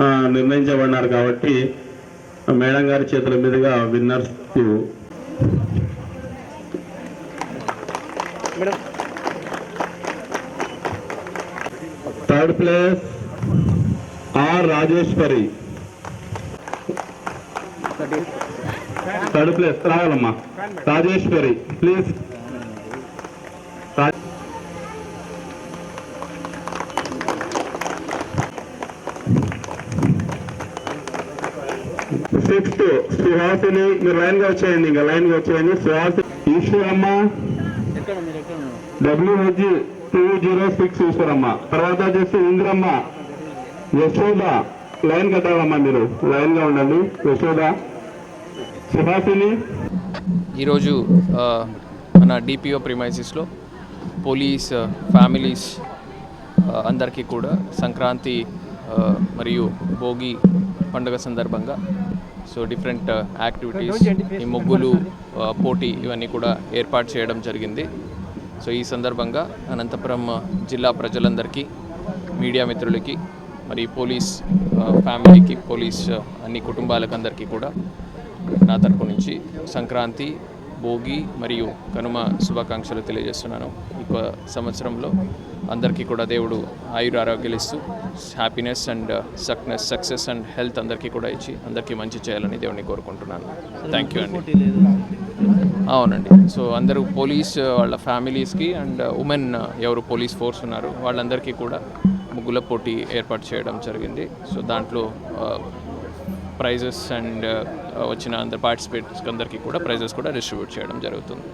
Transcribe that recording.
ఆ, నిర్ణయించబడినారు కాబట్టి మేడం గారి చేతుల మీదుగా winners third place R Rajeshwari. Third place రావాలమ్మా. Rajeshwari please. Sixth Suhasini మీరు లైన్గా వచ్చేయండి ఇంకా లైన్గా వచ్చేయండి. Suhasi Eswaramma. W H two zero six Eswaramma. తర్వాత వచ్చేసి ఇంద్రమ్మ. యశోద. లైన్ కట్టాలమ్మా మీరు. లైన్గా ఉండండి. యశోద. సుహాసిని. ఈరోజు మన డిపిఓ ప్రిమైసిస్లో పోలీస్ ఫ్యామిలీస్ అందరికీ కూడా సంక్రాంతి మరియు భోగి పండుగ సందర్భంగా సో డిఫరెంట్ యాక్టివిటీస్ ఈ ముగ్గులు ఆ, పోటీ ఇవన్నీ కూడా ఏర్పాటు చేయడం జరిగింది. సో ఈ సందర్భంగా అనంతపురం జిల్లా ప్రజలందరికీ మీడియా మిత్రులకి మరి పోలీస్ ఫ్యామిలీకి పోలీస్ అన్ని కుటుంబాలకు అందరికీ కూడా నా తరపు నుంచి సంక్రాంతి భోగి మరియు కనుమ శుభాకాంక్షలు తెలియజేస్తున్నాను. ఈ సంవత్సరంలో అందరికీ కూడా దేవుడు ఆయుర ఆరోగ్యాలు ఇస్తూ happiness and sickness success and health అందరికీ కూడా ఇచ్చి అందరికీ మంచి చేయాలని దేవుని కోరుకుంటున్నాను. థ్యాంక్ యూ అండి. అవునండి. సో అందరూ పోలీస్ uh, వాళ్ళ ఫ్యామిలీస్కి అండ్ uh, ఉమెన్ uh, ఎవరు పోలీస్ ఫోర్స్ ఉన్నారు వాళ్ళందరికీ కూడా ముగ్గుల పోటీ ఏర్పాటు చేయడం జరిగింది. సో దాంట్లో ప్రైజెస్ అండ్ వచ్చిన అందరు పార్టిసిపేట్స్ అందరికీ కూడా ప్రైజెస్ కూడా డిస్ట్రిబ్యూట్ చేయడం జరుగుతుంది.